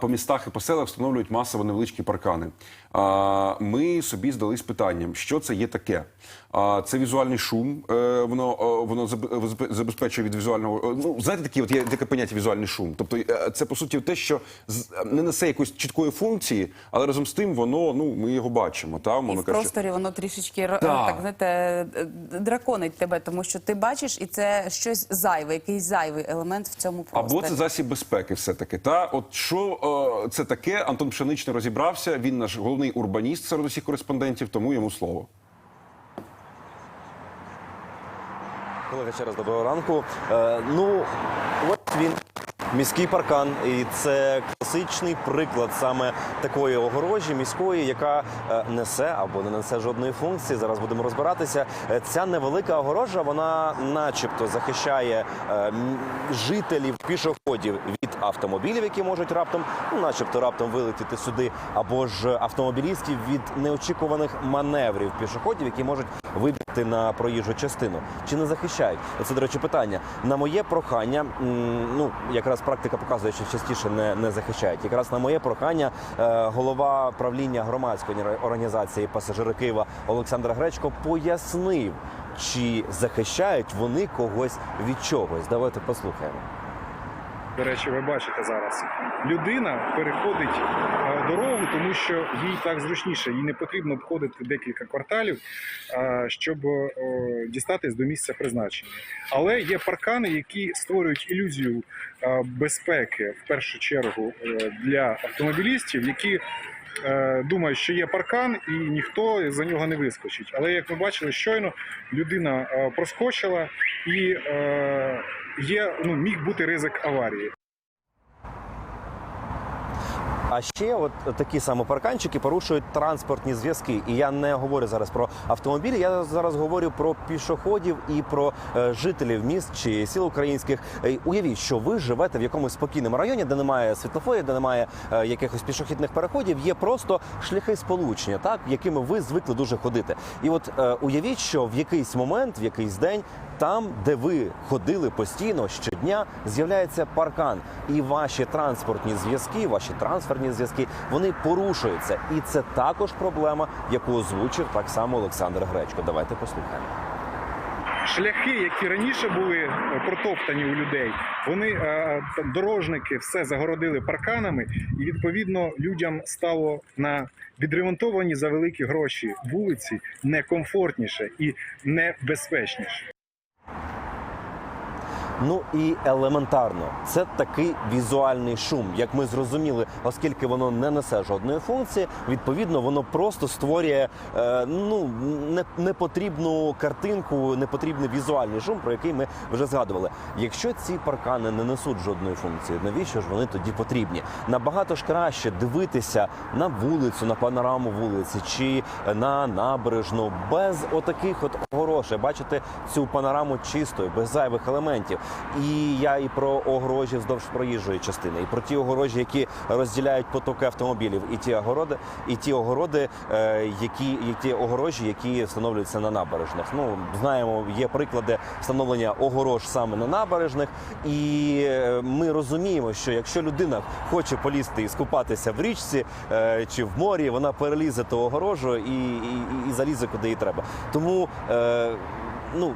по містах і по селах встановлюють масово невеличкі паркани. Ми собі здались питанням, що це є таке. Це візуальний шум, е, воно, воно заб- заб- забезпечує від візуального. е, Ну, знаєте, такі, от є таке поняття візуальний шум. Тобто е, це по суті те, що не несе якоїсь чіткої функції, але разом з тим воно, ну, ми його бачимо. Та, І в просторі воно трішечки ро- Так. знаєте, драконить тебе, тому що ти бачиш, і це щось зайве, якийсь зайвий елемент в цьому просторі. Або це засіб безпеки, все таки. Та от що е, це таке? Антон Пшеничний розібрався. Він наш головний урбаніст серед усіх кореспондентів, тому йому слово. Колеги, ще раз доброго ранку. Е, ну, от він. Міський паркан, і це класичний приклад саме такої огорожі міської, яка е, несе або не несе жодної функції. Зараз будемо розбиратися. Е, Ця невелика огорожа, вона, начебто, захищає е, жителів пішоходів від автомобілів, які можуть раптом, ну, начебто, раптом вилетіти сюди, або ж автомобілістів від неочікуваних маневрів пішоходів, які можуть вибігти на проїжджу частину. Чи не захищають? Це, до речі, питання. На моє прохання, ну якраз практика показує, що частіше не, не захищають. Якраз на моє прохання е, голова правління громадської організації пасажири Києва Олександр Гречко пояснив, чи захищають вони когось від чогось. Давайте послухаємо. До речі, ви бачите зараз. Людина переходить е, дорогу, тому що їй так зручніше, їй не потрібно обходити декілька кварталів, е, щоб е, дістатись до місця призначення. Але є паркани, які створюють ілюзію безпеки в першу чергу для автомобілістів, які думають, що є паркан і ніхто за нього не вискочить. Але як ми бачили, щойно людина проскочила і є ну міг бути ризик аварії. А ще от такі саме парканчики порушують транспортні зв'язки. І я не говорю зараз про автомобілі. Я зараз говорю про пішоходів і про е, жителів міст чи сіл українських. Е, Уявіть, що ви живете в якомусь спокійному районі, де немає світлофорів, де немає е, якихось пішохідних переходів. Є просто шляхи сполучення, так якими ви звикли дуже ходити. І от уявіть, що в якийсь момент, в якийсь день. Там, де ви ходили постійно щодня, з'являється паркан, і ваші транспортні зв'язки, ваші трансферні зв'язки, вони порушуються. І це також проблема, яку озвучив так само Олександр Гречко. Давайте послухаємо. шляхи, які раніше були е, протоптані у людей, вони е, дорожники все загородили парканами, і відповідно людям стало на відремонтовані за великі гроші вулиці некомфортніше і небезпечніше. Ну і елементарно, це такий візуальний шум. Як ми зрозуміли, оскільки воно не несе жодної функції, відповідно, воно просто створює е, ну непотрібну картинку, непотрібний візуальний шум, про який ми вже згадували. Якщо ці паркани не несуть жодної функції, навіщо ж вони тоді потрібні? Набагато ж краще дивитися на вулицю, на панораму вулиці чи на набережну без отаких от огорошей. Бачите цю панораму чистою, без зайвих елементів. І я і про огорожі вздовж проїжджої частини, і про ті огорожі, які розділяють потоки автомобілів, і ті огороди, і ті огороди, е, які і ті огорожі, які встановлюються на набережних. Ну знаємо, є приклади встановлення огорож саме на набережних, і е, ми розуміємо, що якщо людина хоче полізти і скупатися в річці е, чи в морі, вона перелізе ту огорожу і, і, і залізе куди їй треба. Тому е, ну.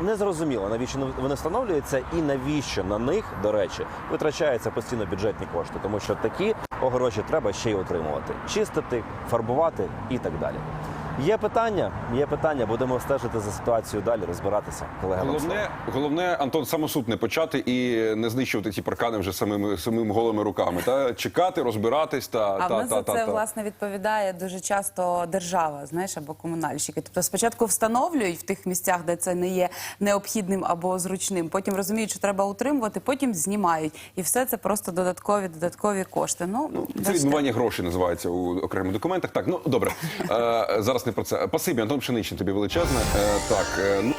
Не зрозуміло, навіщо вони встановлюються і навіщо на них, до речі, витрачаються постійно бюджетні кошти, тому що такі огорожі треба ще й отримувати, чистити, фарбувати і так далі. Є питання, є питання. Будемо стежити за ситуацією далі, розбиратися. Слово. Головне, головне, Антон, самосуд не почати і не знищувати ці паркани вже самими самими голими руками. Та чекати, розбиратись та А та в нас та за та це та. власне відповідає дуже часто держава, знаєш, або комунальщики. Тобто спочатку встановлюють в тих місцях, де це не є необхідним або зручним. Потім розуміють, що треба утримувати, потім знімають. І все це просто додаткові додаткові кошти. Ну, Це бачите. відмивання грошей називається у окремих документах. Так, ну добре. Е, зараз не про це. Пасибі, Антон Пшеничний, тобі величезне. Е, так, е, ну.